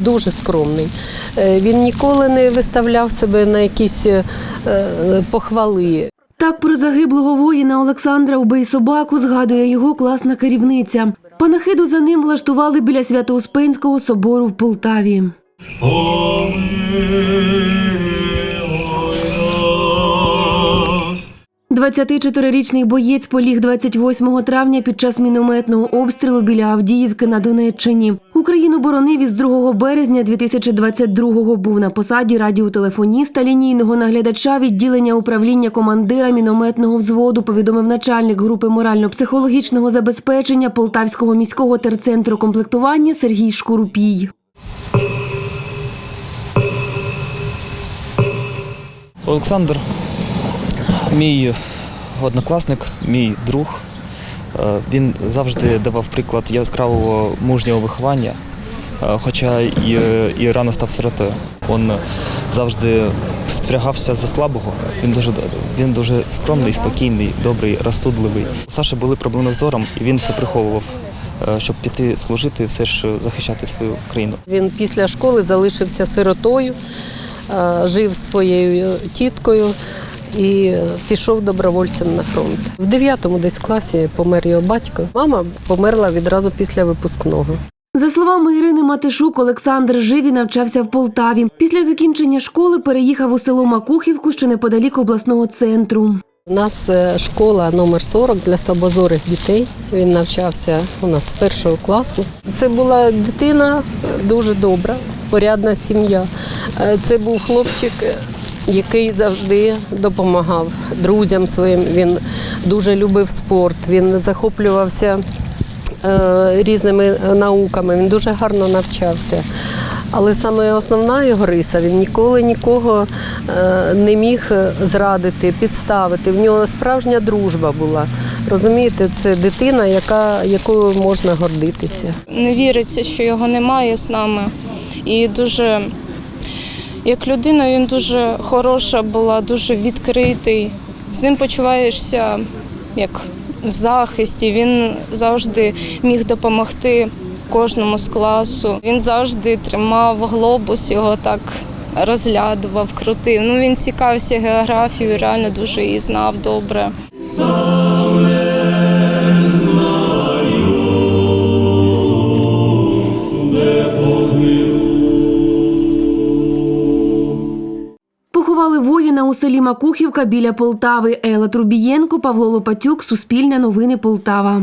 Дуже скромний. Е, Він ніколи не виставляв себе на якісь е, е, похвали. Так про загиблого воїна Олександра Убий собаку згадує його класна керівниця. Панахиду за ним влаштували біля Свято-Успенського собору в Полтаві. 24-річний боєць поліг 28 травня під час мінометного обстрілу біля Авдіївки на Донеччині. Україну боронив із 2 березня 2022-го. Був на посаді радіотелефоніста лінійного наглядача відділення управління командира мінометного взводу. Повідомив начальник групи морально-психологічного забезпечення Полтавського міського терцентру комплектування Сергій Шкурупій. Олександр, мій однокласник, мій друг. Е, Він завжди давав приклад яскравого мужнього виховання, е, хоча і, і рано став сиротою. Він завжди спрягався за слабого. Він дуже, він дуже скромний, спокійний, добрий, розсудливий. У Саші були проблеми з зором, і він це приховував, е, щоб піти служити, все ж захищати свою країну. Він після школи залишився сиротою, е, жив своєю тіткою і пішов добровольцем на фронт. В 9-му десь класі помер його батько. Мама померла відразу після випускного. За словами Ірини Матишук, Олександр жив і навчався в Полтаві. Після закінчення школи переїхав у село Макухівку, що неподалік обласного центру. У нас е, школа номер 40 для слабозорих дітей. Він навчався у нас з першого класу. Це була дитина е, дуже добра, порядна сім'я. Е, Це був хлопчик, е, який завжди допомагав друзям своїм. Він дуже любив спорт, він захоплювався е, різними е, науками, він дуже гарно навчався. Але саме основна його риса, він ніколи нікого е, не міг зрадити, підставити. В нього справжня дружба була. Розумієте, це дитина, яка, якою можна гордитися. не віриться, що його немає з нами. І дуже, як людина, він дуже хороша була, дуже відкритий. З ним почуваєшся як в захисті. Він завжди міг допомогти кожному з класу. Він завжди тримав глобус, його так розглядував, крутив. Ну, він цікавився географією, реально дуже її знав добре. Поховали воїна у селі Макухівка біля Полтави. Ела Трубієнко, Павло Лопатюк, Суспільне новини Полтава.